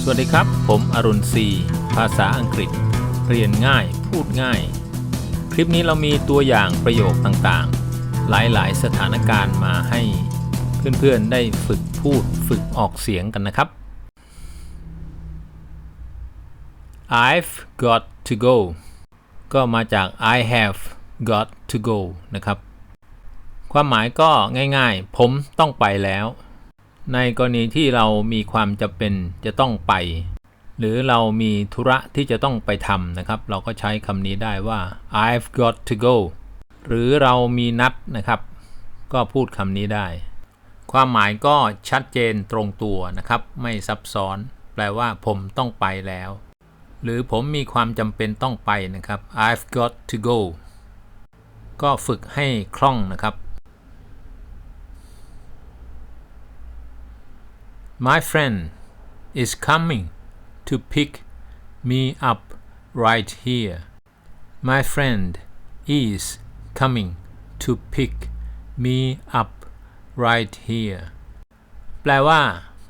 สวัสดีครับ ผมอรุณศรีภาษาอังกฤษ เรียนง่าย พูดง่าย คลิปนี้เรามีตัวอย่างประโยคต่างๆ หลายๆ สถานการณ์มาให้เพื่อนๆ ได้ฝึกพูดฝึกออกเสียงกันนะครับ I've got to go ก็มาจาก I have got to go นะครับ ความหมายก็ง่ายๆ ผมต้องไปแล้ว ในกรณีที่เรามีความจำเป็นจะต้องไป หรือเรามีธุระที่จะต้องไปทำนะครับ เราก็ใช้คำนี้ได้ว่า I've got to go หรือเรามีนัดนะครับ ก็พูดคำนี้ได้ ความหมายก็ชัดเจนตรงตัวนะครับ ไม่ซับซ้อน แปลว่าผมต้องไปแล้ว หรือผมมีความจำเป็นต้องไปนะครับ I've got to go ก็ฝึกให้คล่องนะครับ My friend is coming to pick me up right here. My friend is coming to pick me up right here. แปลว่า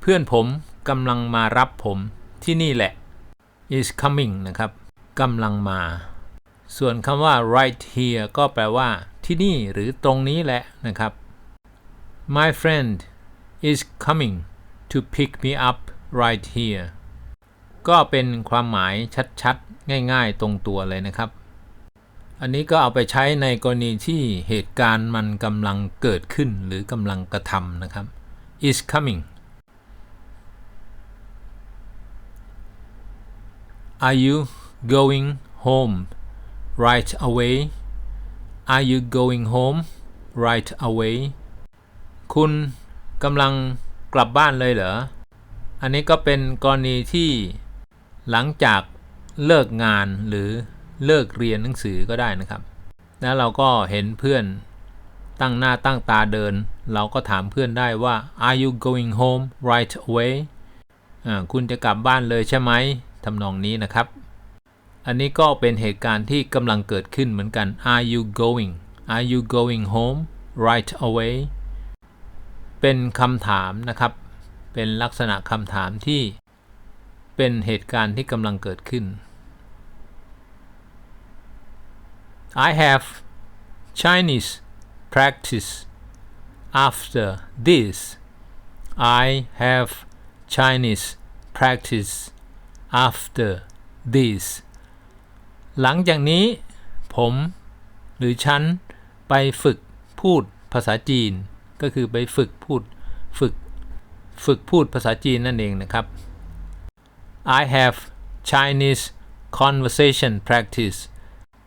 เพื่อนผมกำลังมารับผมที่นี่แหละ is coming นะครับกำลังมา ส่วนคำว่า right here ก็แปลว่า ที่นี่หรือตรงนี้แหละนะครับ My friend is coming to pick me up right here ก็เป็นความหมายชัดๆ ง่ายๆ ตรงตัวเลยนะครับ อันนี้ก็เอาไปใช้ในกรณีที่เหตุการณ์มันกำลังเกิดขึ้นหรือกำลังกระทำนะครับ is coming Are you going home right away Are you going home right away คุณกำลัง กลับบ้านเลยเหรอ อันนี้ก็เป็นกรณีที่หลังจากเลิกงานหรือเลิกเรียนหนังสือก็ได้นะครับ แล้วเราก็เห็นเพื่อนตั้งหน้าตั้งตาเดิน เราก็ถามเพื่อนได้ว่า Are you going home right away คุณจะกลับบ้านเลยใช่ไหมทำนองนี้นะครับ อันนี้ก็เป็นเหตุการณ์ที่กำลังเกิดขึ้นเหมือนกัน Are you going Are you going home right away เป็นคำถามนะครับ เป็นลักษณะคำถามที่เป็นเหตุการณ์ที่กำลังเกิดขึ้น I have Chinese practice after this I have Chinese practice after this หลังจากนี้ ผม หรือฉัน ไปฝึกพูดภาษาจีน ก็คือไปฝึกพูดฝึกฝึกพูดภาษาจีนนั่นเองนะครับ I have Chinese conversation practice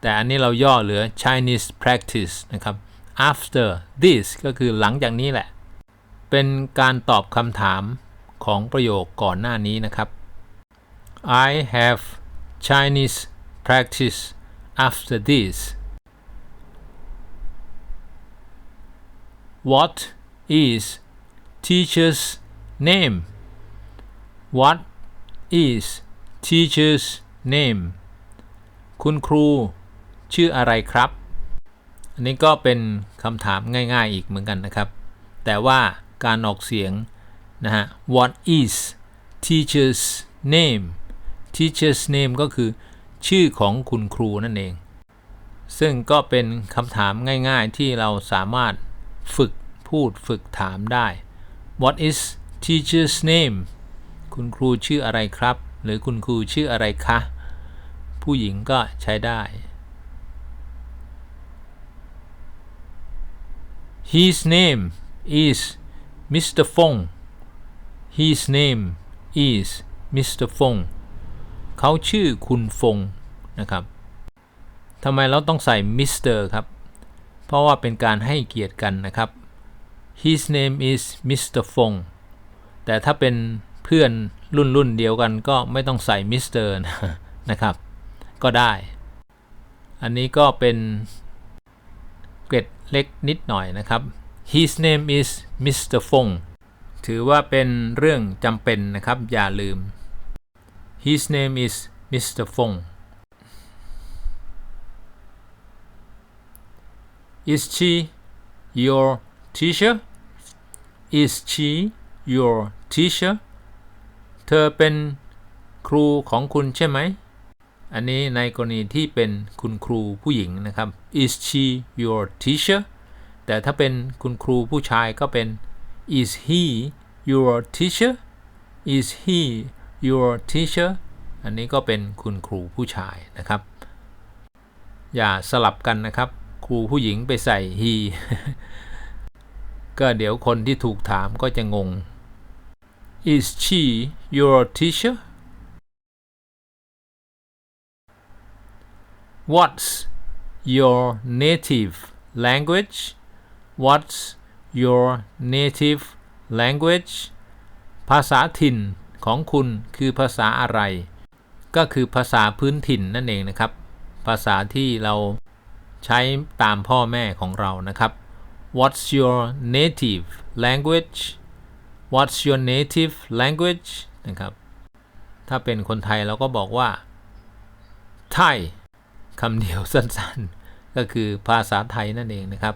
แต่อันนี้เราย่อเหลือ Chinese practice นะครับ after this ก็คือหลังจากนี้แหละ เป็นการตอบคำถามของประโยคก่อนหน้านี้นะครับ I have Chinese practice after this What is teacher's name What is teacher's name คุณครูชื่ออะไรครับ อันนี้ก็เป็นคำถามง่าย ๆ อีกเหมือนกันนะครับ แต่ว่าการออกเสียงนะฮะ What is teacher's name teacher's name ก็คือ ชื่อของคุณครูนั่นเอง ซึ่งก็เป็นคำถามง่าย ๆ ที่เราสามารถ ฝึกพูดฝึกถามได้ What is teacher's name คุณครูชื่ออะไรครับ หรือคุณครูชื่ออะไรคะ ผู้หญิงก็ใช้ได้ His name is Mr. Fong His name is Mr. Fong เขาชื่อคุณฟงนะครับทำไมเราต้องใส่ Mr. ครับ เพราะว่าเป็นการให้เกียรติกันนะครับ His name is Mr. Fong แต่ถ้าเป็นเพื่อนรุ่นรุ่นเดียวกันก็ไม่ต้องใส่ Mr. นะครับ ก็ได้ อันนี้ก็เป็นเกร็ดเล็กนิดหน่อยนะครับ His name is Mr. Fong ถือว่าเป็นเรื่องจำเป็นนะครับ อย่าลืม His name is Mr. Fong Is she your teacher Is she your teacher เธอเป็นครูของคุณใช่ไหม อันนี้ในกรณีที่เป็นคุณครูผู้หญิงนะครับ is she your teacher แต่ถ้าเป็นคุณครูผู้ชายก็เป็น is he your teacher is he your teacher อันนี้ก็เป็นคุณครูผู้ชายนะครับ อย่าสลับกันนะครับ ครูผู้หญิงไปใส่ he ก็เดี๋ยวคนที่ถูกถามก็จะงง is she your teacher what's your native language what's your native language ภาษาถิ่นของคุณคือภาษาอะไร ก็คือภาษาพื้นถิ่นนั่นเองนะครับ ภาษาที่เรา ใช้ตามพ่อแม่ของเรานะครับ What's your native language What's your native language นะครับ ถ้าเป็นคนไทยเราก็บอกว่า ไทยคำเดียวสั้นๆ ก็คือภาษาไทยนั่นเองนะครับ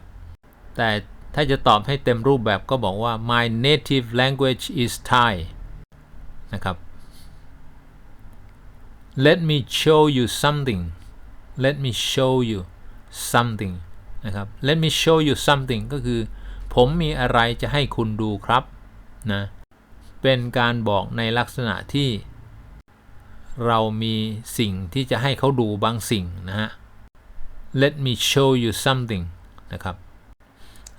แต่ถ้าจะตอบให้เต็มรูปแบบก็บอกว่า my native language is Thai นะครับ let me show you something let me show you something นะครับ let me show you something ก็คือ ผมมีอะไรจะให้คุณดูครับนะเป็นการบอกในลักษณะที่ เรามีสิ่งที่จะให้เขาดูบางสิ่งนะฮะ let me show you something นะครับ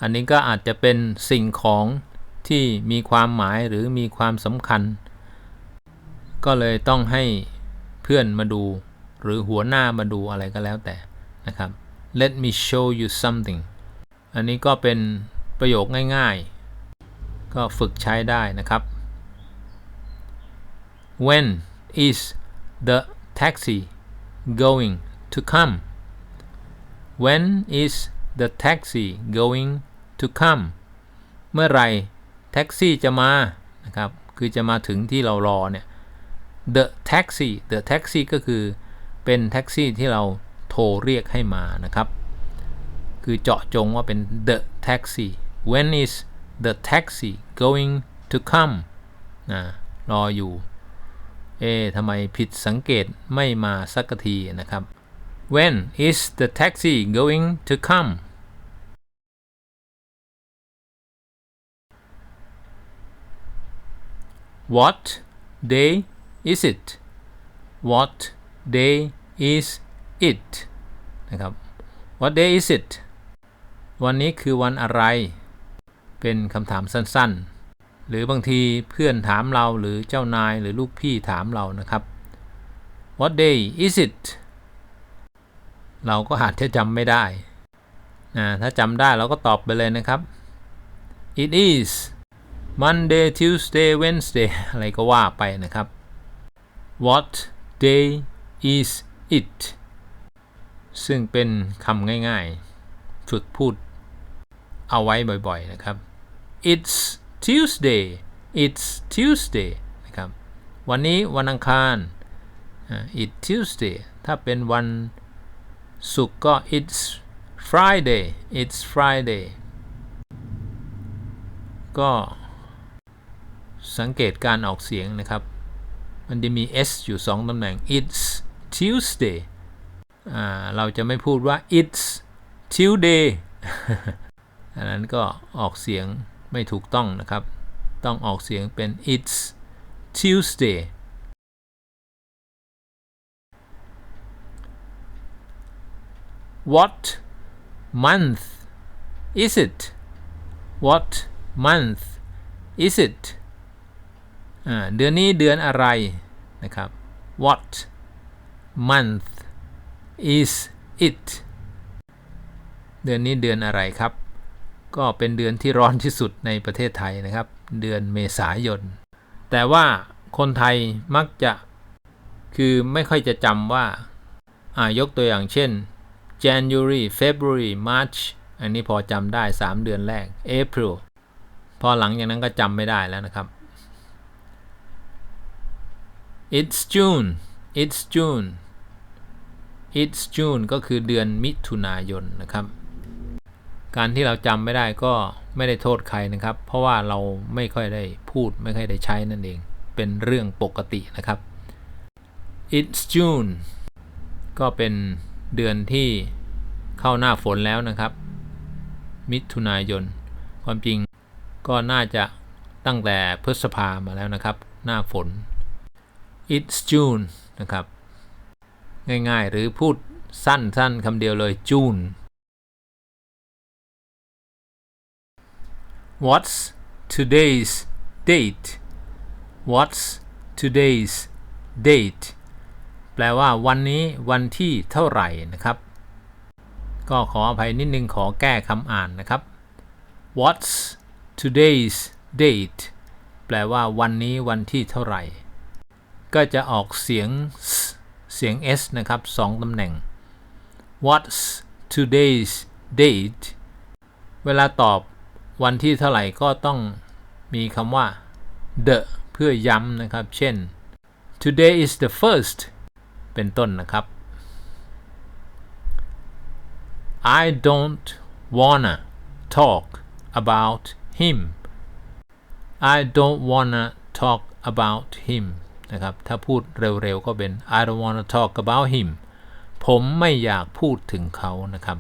อันนี้ก็อาจจะเป็นสิ่งของที่มีความหมายหรือมีความสำคัญ ก็เลยต้องให้เพื่อนมาดู หรือหัวหน้ามาดูอะไรก็แล้วแต่นะครับ let me show you something อันนี้ก็เป็นประโยคง่ายๆ ก็ฝึกใช้ได้นะครับ when is the taxi going to come when is the taxi going to come เมื่อไหรแท็กซี่จะมานะครับ คือจะมาถึงที่เรารอเนี่ย the taxi the taxi ก็คือเป็นแท็กซี่ที่เรา โทรเรียกให้มานะครับ คือเจาะจงว่าเป็น the taxi when is the taxi going to come นะรออยู่ เอ๊ะทำไมผิดสังเกตไม่มาสักทีนะครับ when is the taxi going to come what day is it what day is it นะครับ what day is it วันนี้คือวันอะไร เป็นคำถามสั้นๆ หรือบางทีเพื่อนถามเราหรือเจ้านายหรือลูกพี่ถามเรานะครับ what day is it เราก็อาจจะจำไม่ได้นะถ้าจำได้เราก็ตอบไปเลยนะครับ it is Monday Tuesday Wednesday อะไรก็ว่าไปนะครับ what day is it ซึ่งเป็นคำง่ายๆ ฝึกพูดเอาไว้บ่อยๆนะครับ it's Tuesday it's Tuesday นะครับ วันนี้วันอังคาร it's Tuesday ถ้าเป็นวันศุกร์ก็ it's Friday it's Friday ก็สังเกตการออกเสียงนะครับ มันจะมี s อยู่ 2ตำแหน่ง it's Tuesday เราจะไม่พูดว่า it's Tuesday อันนั้นก็ออกเสียงไม่ถูกต้องนะครับ ต้องออกเสียงเป็น it's Tuesday What month is it What month is it เดือนนี้เดือนอะไรนะครับ What month is it เดือนนี้เดือนอะไรครับ ก็เป็นเดือนที่ร้อนที่สุดในประเทศไทยนะครับ เดือนเมษายน แต่ว่าคนไทยมักจะคือไม่ค่อยจะจำว่ายกตัวอย่างเช่น January February March อันนี้พอจำได้ 3 เดือนแรก April พอหลังจากนั้นก็จำไม่ได้แล้วนะครับ It's June It's June It's June ก็คือเดือนมิถุนายนนะครับ การที่เราจำไม่ได้ก็ไม่ได้โทษใครนะครับ เพราะว่าเราไม่ค่อยได้พูดไม่ค่อยได้ใช้นั่นเอง เป็นเรื่องปกตินะครับ it's June ก็เป็นเดือนที่เข้าหน้าฝนแล้วนะครับ มิถุนายน ความจริงก็น่าจะตั้งแต่พฤษภามาแล้วนะครับ หน้าฝน it's June นะครับ ง่ายๆ หรือพูดสั้นๆคำเดียวเลย June What's today's date What's today's date แปลว่าวันนี้วันที่เท่าไหร่นะครับ ก็ขออภัยนิดนึงขอแก้คำอ่านนะครับ What's today's date แปลว่าวันนี้วันที่เท่าไหร่ ก็จะออกเสียง เสียง s นะครับสองตำแหน่ง What's today's date เวลาตอบวันที่เท่าไหร่ก็ต้องมีคำว่า the เพื่อย้ำนะครับ เช่น today is the first เป็นต้นนะครับ I don't wanna talk about him I don't wanna talk about him นะครับ ถ้าพูดเร็วๆ ก็เป็น I don't wanna talk about him ผมไม่อยากพูดถึงเขานะครับ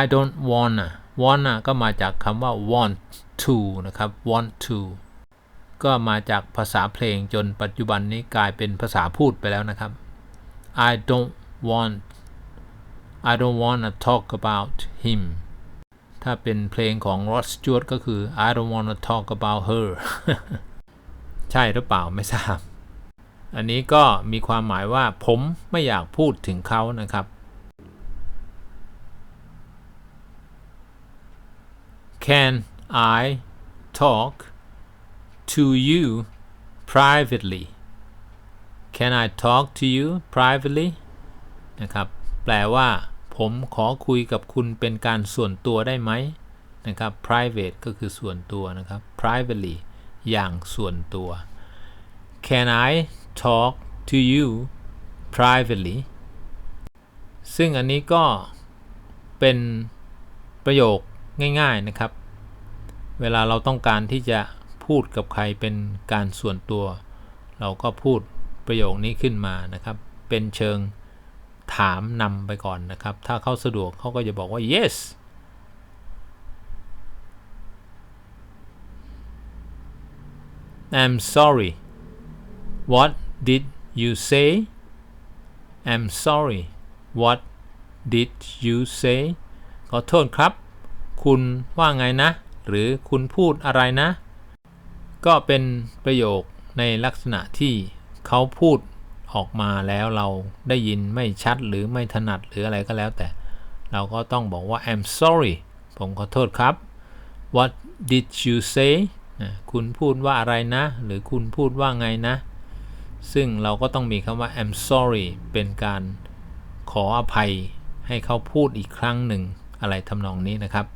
I don't wanna wanna ก็มาจากคำว่า want to นะครับ want to ก็มาจากภาษาเพลงจนปัจจุบันนี้กลายเป็นภาษาพูดไปแล้วนะครับ I don't want I don't wanna talk about him ถ้าเป็นเพลงของ Rod Stewart ก็คือ I don't wanna talk about her ใช่หรือเปล่าไม่ทราบ อันนี้ก็มีความหมายว่าผมไม่อยากพูดถึงเขานะครับ Can I talk to you privately Can I talk to you privately นะครับ แปลว่า ผมขอคุยกับคุณเป็นการส่วนตัวได้ไหมนะครับ private ก็คือส่วนตัวนะครับ privately อย่างส่วนตัว Can I talk to you privately ซึ่งอันนี้ก็เป็นประโยคง่ายๆนะครับ เวลาเราต้องการที่จะพูดกับใครเป็นการส่วนตัว เราก็พูดประโยคนี้ขึ้นมานะครับ เป็นเชิงถามนำไปก่อนนะครับ ถ้าเขาสะดวกเขาก็จะบอกว่า yes I'm sorry what did you say I'm sorry what did you say ขอโทษครับ คุณว่าไงนะ หรือคุณพูดอะไรนะ ก็เป็นประโยคในลักษณะที่เขาพูดออกมาแล้วเราได้ยินไม่ชัดหรือไม่ถนัดหรืออะไรก็แล้วแต่ เราก็ต้องบอกว่า I'm sorry ผมขอโทษครับ What did you say คุณพูดว่าอะไรนะ หรือคุณพูดว่าไงนะ ซึ่งเราก็ต้องมีคำว่า I'm sorry เป็นการขออภัยให้เขาพูดอีกครั้งหนึ่งอะไรทำนองนี้นะครับ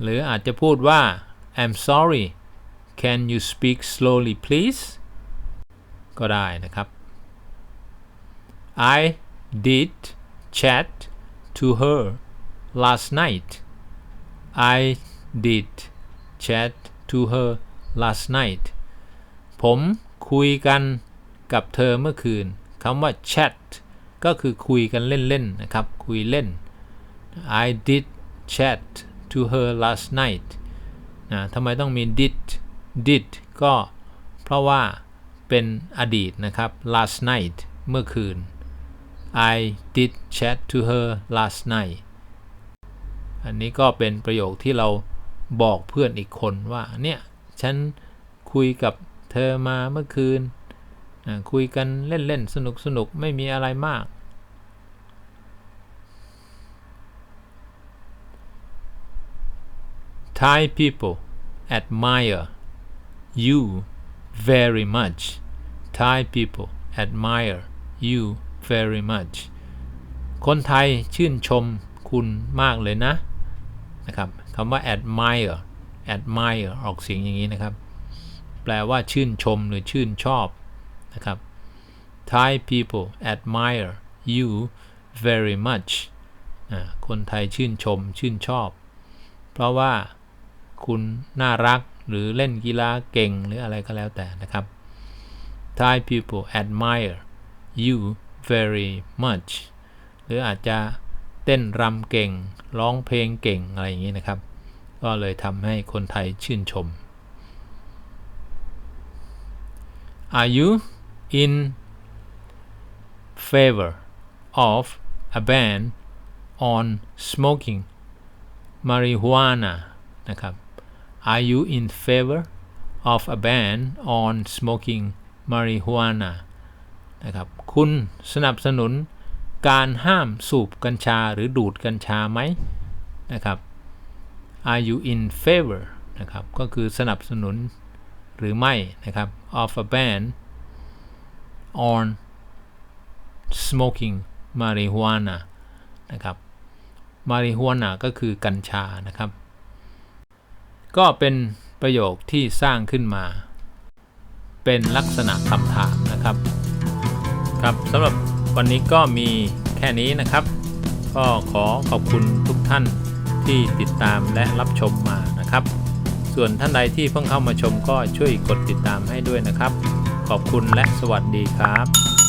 หรืออาจจะพูดว่า I'm sorry can you speak slowly please ก็ได้นะครับ I did chat to her last night I did chat to her last night ผมคุยกัน กับเธอเมื่อคืนคำว่า chat ก็คือคุยกันเล่นๆนะครับ คุยเล่น I did chat to her last night นะทำไมต้องมี did did ก็เพราะว่าเป็นอดีตนะครับ last night เมื่อคืน I did chat to her last night อันนี้ก็เป็นประโยคที่เราบอกเพื่อนอีกคนว่าเนี่ย ฉันคุยกับเธอมาเมื่อคืน คุยกันเล่นๆ สนุกๆไม่มีอะไรมาก Thai people admire you very much Thai people admire you very much คนไทยชื่นชมคุณมากเลยนะนะครับคำว่า admire admire ออกเสียงอย่างนี้นะครับ แปลว่าชื่นชมหรือชื่นชอบ นะครับ Thai people admire you very much คนไทยชื่นชมชื่นชอบ เพราะว่าคุณน่ารักหรือเล่นกีฬาเก่งหรืออะไรก็แล้วแต่นะครับ Thai people admire you very much หรืออาจจะเต้นรำเก่ง ร้องเพลงเก่ง อะไรอย่างนี้นะครับ ก็เลยทำให้คนไทยชื่นชม Are you in favor of a ban on smoking marijuana นะครับ Are you in favor of a ban on smoking marijuana นะครับ คุณสนับสนุนการห้ามสูบกัญชาหรือดูดกัญชาไหมนะครับ Are you in favor นะครับ ก็คือสนับสนุนหรือไม่นะครับ of a ban on smoking marijuana นะครับ marijuana ก็คือกัญชานะครับ ก็เป็นประโยคที่สร้างขึ้นมา เป็นลักษณะคำถามนะครับ ครับสำหรับวันนี้ก็มีแค่นี้นะครับ ก็ขอขอบคุณทุกท่านที่ติดตามและรับชมมานะครับ ส่วนท่านใดที่เพิ่งเข้ามาชมก็ช่วยกดติดตามให้ด้วยนะครับ ขอบคุณและสวัสดีครับ